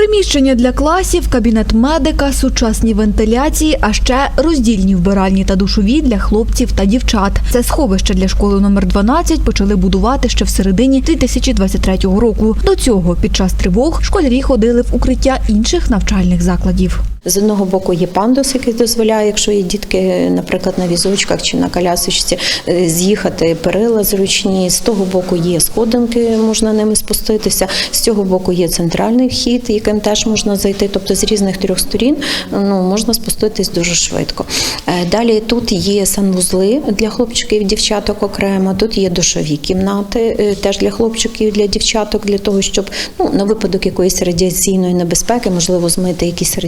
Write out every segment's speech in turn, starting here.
Приміщення для класів, кабінет медика, сучасні вентиляції, а ще роздільні вбиральні та душові для хлопців та дівчат. Це сховище для школи номер 12 почали будувати ще в середині 2023 року. До цього під час тривог школярі ходили в укриття інших навчальних закладів. З одного боку є пандус, який дозволяє, якщо є дітки, наприклад, на візочках чи на колясочці, е, з'їхати перила зручні. З того боку є сходинки, можна ними спуститися. З цього боку є центральний вхід, яким теж можна зайти. Тобто з різних трьох сторін ну, можна спуститись дуже швидко. Е, Далі тут є санвузли для хлопчиків дівчаток окремо. Тут є душові кімнати, е, теж для хлопчиків для дівчаток, для того, щоб ну, на випадок якоїсь радіаційної небезпеки, можливо, змити якийсь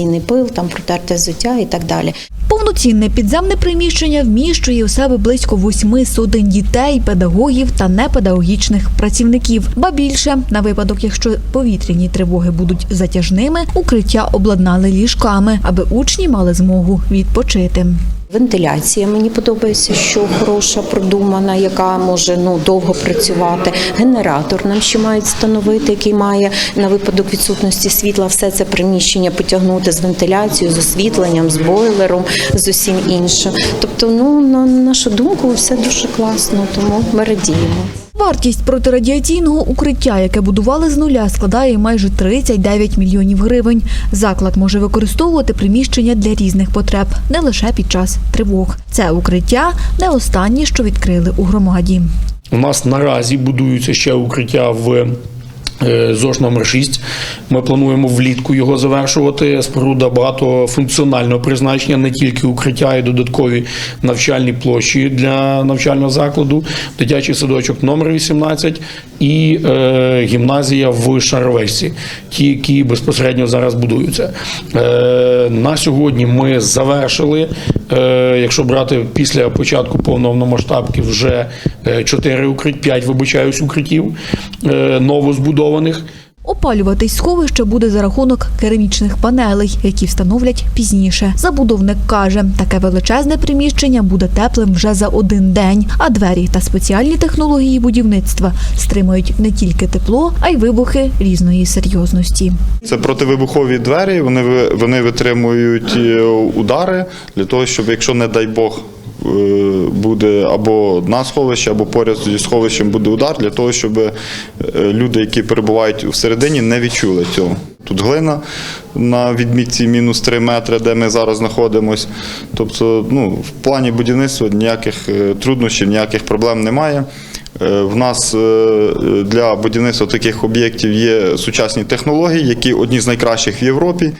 радіаційний пил, там протерте взуття і так далі. Повноцінне підземне приміщення вміщує у себе близько восьми сотень дітей, педагогів та непедагогічних працівників. Ба більше, на випадок, якщо повітряні тривоги будуть затяжними, укриття обладнали ліжками, аби учні мали змогу відпочити. Вентиляція мені подобається, що хороша, продумана, яка може ну довго працювати. Генератор нам ще мають встановити, який має на випадок відсутності світла все це приміщення потягнути з вентиляцією, з освітленням, з бойлером, з усім іншим. Тобто, ну на нашу думку, все дуже класно, тому ми радіємо. Вартість протирадіаційного укриття, яке будували з нуля, складає майже 39 мільйонів гривень. Заклад може використовувати приміщення для різних потреб, не лише під час тривог. Це укриття не останнє, що відкрили у громаді. У нас наразі будуються ще укриття в ЗОЖ номер 6. Ми плануємо влітку його завершувати. Споруда багатофункціонального призначення, не тільки укриття, й додаткові навчальні площі для навчального закладу, дитячий садочок номер 18 і е, гімназія в Шаровечці, ті, які безпосередньо зараз будуються. Е, на сьогодні ми завершили, е, якщо брати після початку повномасштабки, вже 4 укриття, 5, вибачаюсь, укриттів е, новозбудованих. Опалюватись сховище буде за рахунок керамічних панелей, які встановлять пізніше. Забудовник каже, таке величезне приміщення буде теплим вже за один день, а двері та спеціальні технології будівництва стримують не тільки тепло, а й вибухи різної серйозності. Це противибухові двері. Вони вони витримують е, удари для того, щоб якщо не дай Бог. Е, Буде або на сховище, або поряд зі сховищем буде удар для того, щоб е, люди, які перебувають всередині, не відчули цього. Тут глина на відмітці мінус 3 метри, де ми зараз знаходимося. Тобто, ну, в плані будівництва ніяких е, труднощів, ніяких проблем немає. В нас для будівництва таких об'єктів є сучасні технології, які одні з найкращих в Європі.